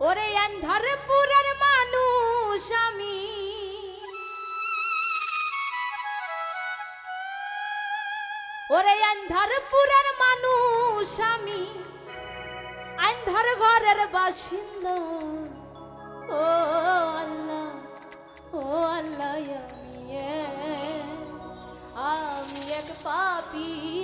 ওরে অন্ধরপুরের মানুষ আমি। ওরে অন্ধরপুরের মানুষ আমি। অন্ধর ঘরের বাসিন্দা। ও আল্লাহ ও আল্লাহ আমি এক- পাপী।